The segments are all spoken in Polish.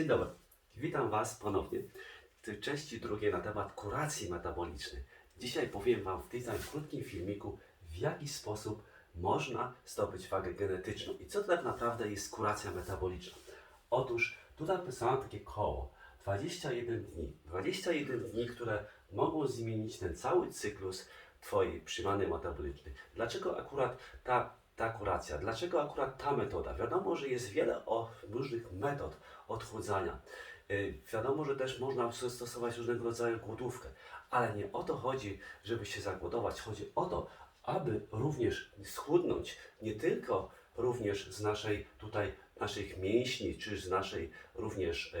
Dzień dobry, witam Was ponownie w tej części drugiej na temat kuracji metabolicznej. Dzisiaj powiem Wam w tym krótkim filmiku, w jaki sposób można zdobyć wagę genetyczną i co to tak naprawdę jest kuracja metaboliczna. Otóż tutaj napisałem takie koło, 21 dni. 21 dni, które mogą zmienić ten cały cyklus Twojej przemiany metabolicznej. Dlaczego akurat ta, ta kuracja? Dlaczego akurat ta metoda? Wiadomo, że jest wiele różnych metod odchudzania. Yy, wiadomo, że też można stosować różnego rodzaju głodówkę, ale nie o to chodzi, żeby się zagłodować. Chodzi o to, aby również schudnąć nie tylko również z naszej tutaj naszych mięśni, czy z naszej również e,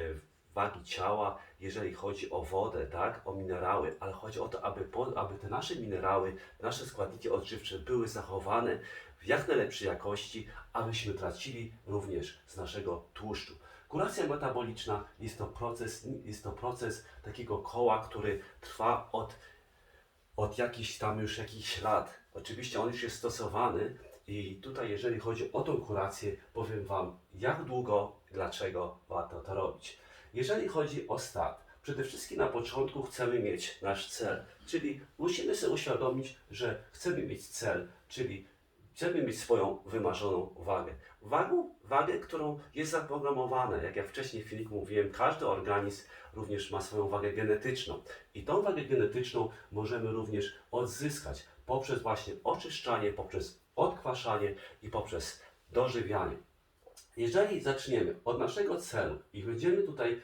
wagi ciała, jeżeli chodzi o wodę, tak, o minerały, ale chodzi o to, aby, po, aby te nasze minerały, nasze składniki odżywcze były zachowane w jak najlepszej jakości, abyśmy tracili również z naszego tłuszczu. Kuracja metaboliczna jest to proces, jest to proces takiego koła, który trwa od od jakichś tam już jakichś lat. Oczywiście on już jest stosowany i tutaj jeżeli chodzi o tą kurację, powiem Wam jak długo, dlaczego warto to robić. Jeżeli chodzi o start, przede wszystkim na początku chcemy mieć nasz cel, czyli musimy sobie uświadomić, że chcemy mieć cel, czyli chcemy mieć swoją wymarzoną wagę. Wagę, wagę, którą jest zaprogramowane, jak ja wcześniej w filmiku mówiłem, każdy organizm również ma swoją wagę genetyczną. I tą wagę genetyczną możemy również odzyskać poprzez właśnie oczyszczanie, poprzez odkwaszanie i poprzez dożywianie. Jeżeli zaczniemy od naszego celu i będziemy tutaj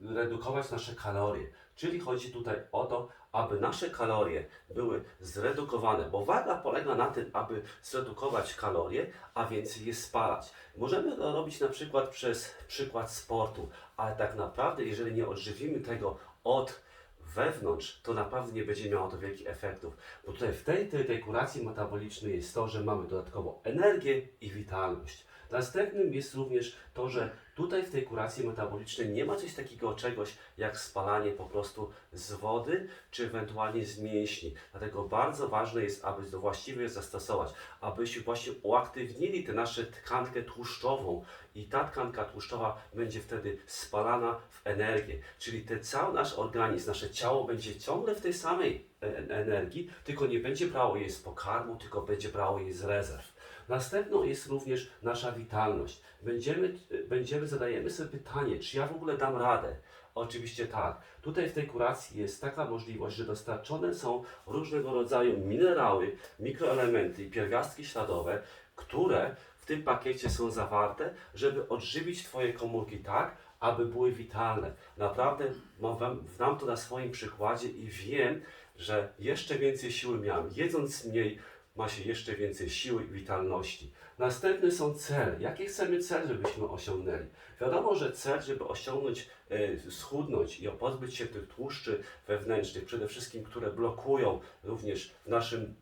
redukować nasze kalorie, czyli chodzi tutaj o to, aby nasze kalorie były zredukowane, bo waga polega na tym, aby zredukować kalorie, a więcej je spalać. Możemy to robić na przykład przez przykład sportu, ale tak naprawdę, jeżeli nie odżywimy tego od wewnątrz, to naprawdę nie będzie miało to wielkich efektów. Bo tutaj w tej, tej, tej kuracji metabolicznej jest to, że mamy dodatkowo energię i witalność. Następnym jest również to, że tutaj w tej kuracji metabolicznej nie ma coś takiego czegoś jak spalanie po prostu z wody, czy ewentualnie z mięśni. Dlatego bardzo ważne jest, aby to właściwie zastosować, abyśmy właśnie uaktywnili tę naszą tkankę tłuszczową i ta tkanka tłuszczowa będzie wtedy spalana w energię. Czyli ten cały nasz organizm, nasze ciało będzie ciągle w tej samej e- energii, tylko nie będzie brało jej z pokarmu, tylko będzie brało jej z rezerw. Następną jest również nasza witalność. Będziemy, będziemy zadajemy sobie pytanie, czy ja w ogóle dam radę? Oczywiście tak. Tutaj w tej kuracji jest taka możliwość, że dostarczone są różnego rodzaju minerały, mikroelementy i pierwiastki śladowe, które w tym pakiecie są zawarte, żeby odżywić Twoje komórki tak, aby były witalne. Naprawdę mam, znam to na swoim przykładzie i wiem, że jeszcze więcej siły miałem. Jedząc mniej, ma się jeszcze więcej siły i witalności. Następny są cele. Jakie chcemy cel, żebyśmy osiągnęli? Wiadomo, że cel, żeby osiągnąć, e, schudnąć i pozbyć się tych tłuszczy wewnętrznych, przede wszystkim, które blokują również w naszym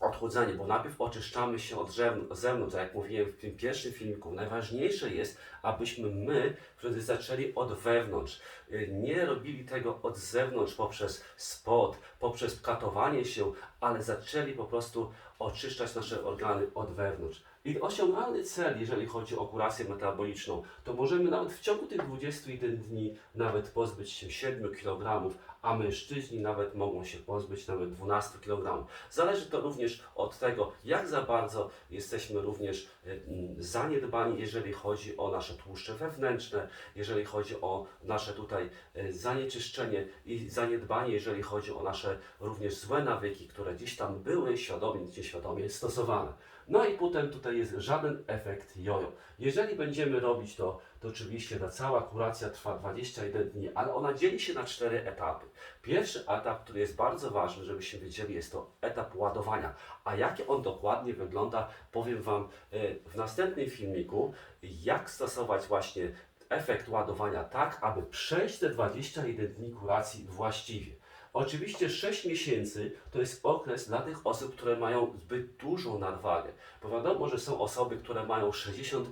odchudzanie, bo najpierw oczyszczamy się od zewn- zewnątrz, a jak mówiłem w tym pierwszym filmiku, najważniejsze jest, abyśmy my wtedy zaczęli od wewnątrz. Y, Nie robili tego od zewnątrz poprzez spot, poprzez katowanie się, ale zaczęli po prostu oczyszczać nasze organy od wewnątrz. I osiągalny cel, jeżeli chodzi o kurację metaboliczną, to możemy nawet w ciągu tych 21 dni nawet pozbyć się 7 kg, a mężczyźni nawet mogą się pozbyć nawet 12 kg. Zależy to również od tego, jak za bardzo jesteśmy również y, mm, zaniedbani, jeżeli chodzi o nasze tłuszcze wewnętrzne, jeżeli chodzi o nasze tutaj y, zanieczyszczenie i zaniedbanie, jeżeli chodzi o nasze również złe nawyki, które gdzieś tam były świadomie, nieświadomie stosowane. No i potem tutaj jest żaden efekt jojo. Jeżeli będziemy robić to, to oczywiście ta cała kuracja trwa 21 dni, ale ona dzieli się na cztery etapy. Pierwszy etap, który jest bardzo ważny, żebyśmy wiedzieli, jest to etap ładowania. A jakie on dokładnie wygląda, powiem Wam e, w następnym filmiku, jak stosować właśnie efekt ładowania tak, aby przejść te 21 dni kuracji właściwie. Oczywiście 6 miesięcy to jest okres dla tych osób, które mają zbyt dużą nadwagę. Bo wiadomo, że są osoby, które mają 60 e,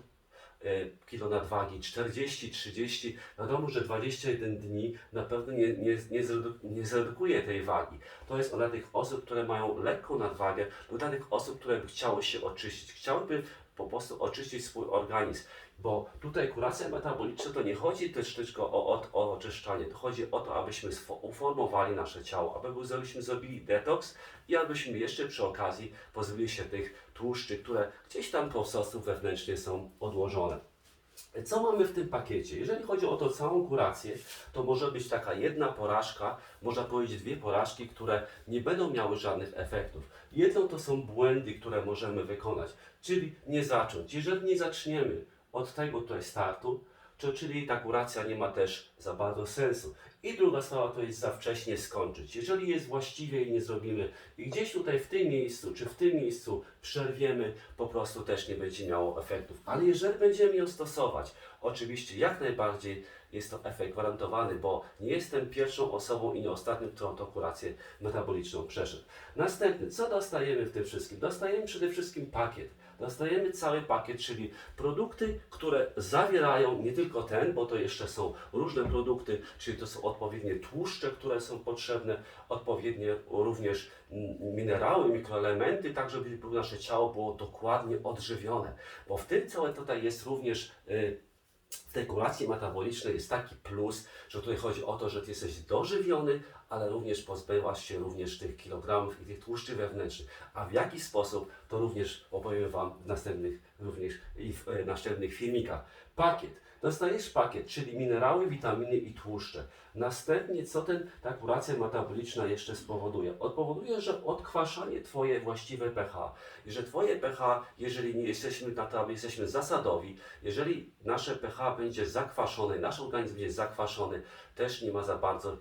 kilo nadwagi, 40, 30. Wiadomo, że 21 dni na pewno nie, nie, nie, zredu- nie zredukuje tej wagi. To jest dla tych osób, które mają lekką nadwagę, lub dla tych osób, które by chciały się oczyścić, chciałyby po prostu oczyścić swój organizm. Bo tutaj kuracja metaboliczna to nie chodzi też tylko o, o, oczyszczanie, to chodzi o to, abyśmy uformowali nasze ciało, aby był- żebyśmy zrobili detoks i abyśmy jeszcze przy okazji pozbyli się tych tłuszczy, które gdzieś tam po prostu wewnętrznie są odłożone. Co mamy w tym pakiecie? Jeżeli chodzi o tą całą kurację, to może być taka jedna porażka, można powiedzieć dwie porażki, które nie będą miały żadnych efektów. Jedną to są błędy, które możemy wykonać, czyli nie zacząć. Jeżeli nie zaczniemy od tego tutaj startu, to, czyli ta kuracja nie ma też za bardzo sensu. I druga sprawa to jest za wcześnie skończyć. Jeżeli jest właściwie i nie zrobimy i gdzieś tutaj w tym miejscu, czy w tym miejscu przerwiemy, po prostu też nie będzie miało efektów. Ale jeżeli będziemy ją stosować, oczywiście jak najbardziej jest to efekt gwarantowany, bo nie jestem pierwszą osobą i nie ostatnią, którą tą kurację metaboliczną przeszedł. Następny, co dostajemy w tym wszystkim? Dostajemy przede wszystkim pakiet. Dostajemy cały pakiet, czyli produkty, które zawierają nie tylko ten, bo to jeszcze są różne produkty, czyli to są odpowiednie tłuszcze, które są potrzebne, odpowiednie również minerały, mikroelementy, tak żeby nasze ciało było dokładnie odżywione. Bo w tym całe tutaj jest również y, w tej kuracji metabolicznej jest taki plus, że tutaj chodzi o to, że ty jesteś dożywiony, ale również pozbywasz się również tych kilogramów i tych tłuszczy wewnętrznych. A w jaki sposób, to również opowiem Wam w następnych, również i w e, następnych filmikach. Pakiet. Dostajesz pakiet, czyli minerały, witaminy i tłuszcze. Następnie, co ten, ta kuracja metaboliczna jeszcze spowoduje? Odpowoduje, że odkwaszanie Twoje właściwe pH. I że Twoje pH, jeżeli nie jesteśmy na to, jesteśmy zasadowi, jeżeli nasze pH będzie zakwaszone, nasz organizm będzie zakwaszony, też nie ma za bardzo,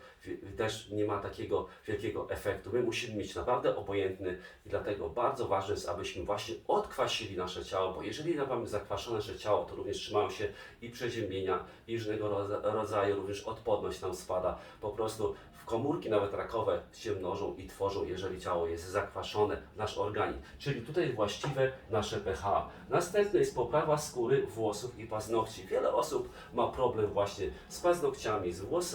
też nie ma takiego wielkiego efektu. My musimy mieć naprawdę obojętny i dlatego bardzo ważne jest, abyśmy właśnie odkwasili nasze ciało, bo jeżeli mamy zakwaszone nasze ciało, to również trzymają się i przeziębienia, i różnego rodza- rodzaju, również odporność nam spada. Po prostu w komórki nawet rakowe się mnożą i tworzą, jeżeli ciało jest zakwaszone, nasz organizm. Czyli tutaj właściwe nasze pH. Następne jest poprawa skóry, włosów i paznokci. Wiele osób ma problem właśnie z paznokciami, z włosami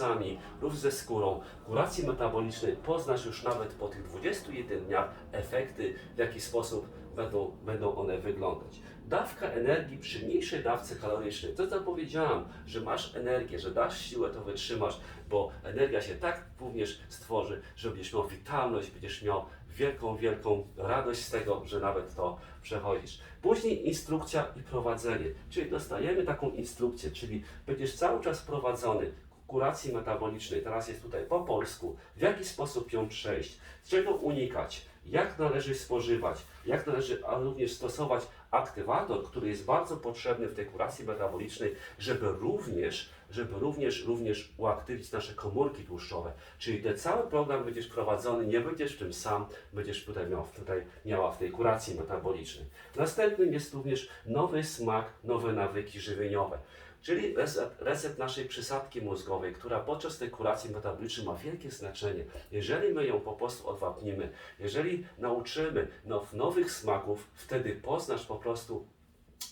lub ze skórą. Kuracji metabolicznej poznasz już nawet po tych 21 dniach efekty, w jaki sposób będą, będą one wyglądać. Dawka energii przy mniejszej dawce kalorycznej. To co powiedziałam, że masz energię, że dasz siłę, to wytrzymasz, bo energia się tak również stworzy, że będziesz miał witalność, będziesz miał wielką, wielką radość z tego, że nawet to przechodzisz. Później instrukcja i prowadzenie, czyli dostajemy taką instrukcję, czyli będziesz cały czas prowadzony kuracji metabolicznej, teraz jest tutaj po polsku, w jaki sposób ją przejść, czego unikać, jak należy spożywać, jak należy również stosować aktywator, który jest bardzo potrzebny w tej kuracji metabolicznej, żeby również, żeby również, również uaktywnić nasze komórki tłuszczowe. Czyli ten cały program będziesz prowadzony, nie będziesz w tym sam, będziesz tutaj, miał, tutaj miała w tej kuracji metabolicznej. Następnym jest również nowy smak, nowe nawyki żywieniowe. Czyli reset, reset naszej przysadki mózgowej, która podczas tej kuracji metabolicznej ma wielkie znaczenie. Jeżeli my ją po prostu odwapnimy, jeżeli nauczymy now, nowych smaków, wtedy poznasz po prostu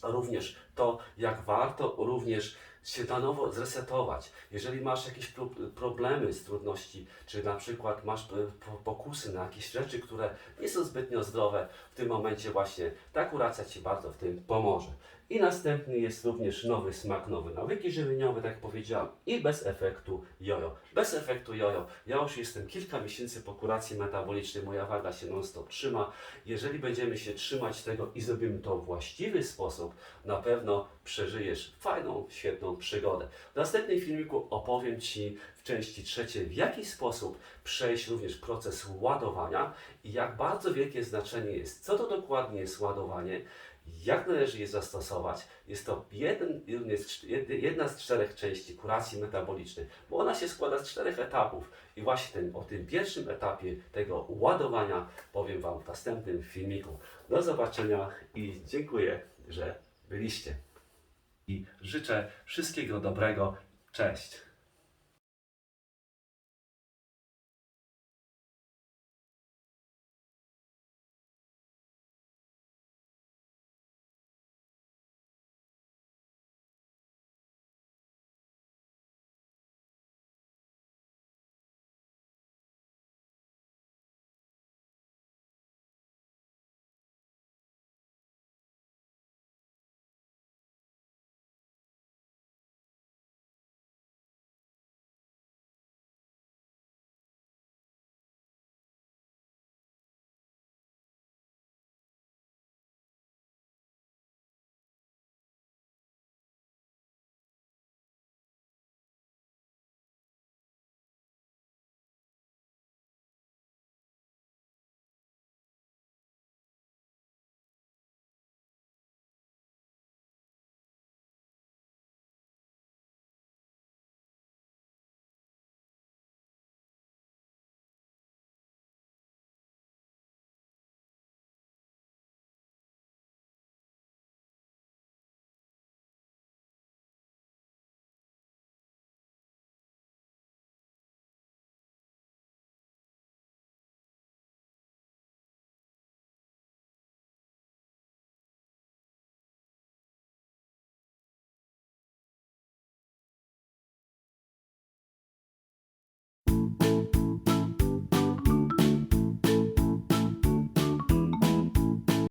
również to, jak warto również się na nowo zresetować. Jeżeli masz jakieś pro, problemy z trudności, czy na przykład masz e, po- pokusy na jakieś rzeczy, które nie są zbytnio zdrowe, w tym momencie właśnie ta kuracja Ci bardzo w tym pomoże. I następny jest również nowy smak, nowe nawyki żywieniowe, tak jak powiedziałam, i bez efektu jojo. Bez efektu jojo. Ja już jestem kilka miesięcy po kuracji metabolicznej, moja waga się non-stop trzyma. Jeżeli będziemy się trzymać tego i zrobimy to w właściwy sposób, na pewno przeżyjesz fajną, świetną przygodę. W następnym filmiku opowiem Ci w części trzeciej, w jaki sposób przejść również proces ładowania i jak bardzo wielkie znaczenie jest, co to dokładnie jest ładowanie, jak należy je zastosować. Jest to jeden, jedna z czterech części kuracji metabolicznej, bo ona się składa z czterech etapów. I właśnie ten, o tym pierwszym etapie tego ładowania powiem Wam w następnym filmiku. Do zobaczenia i dziękuję, że byliście. I życzę wszystkiego dobrego. Cześć.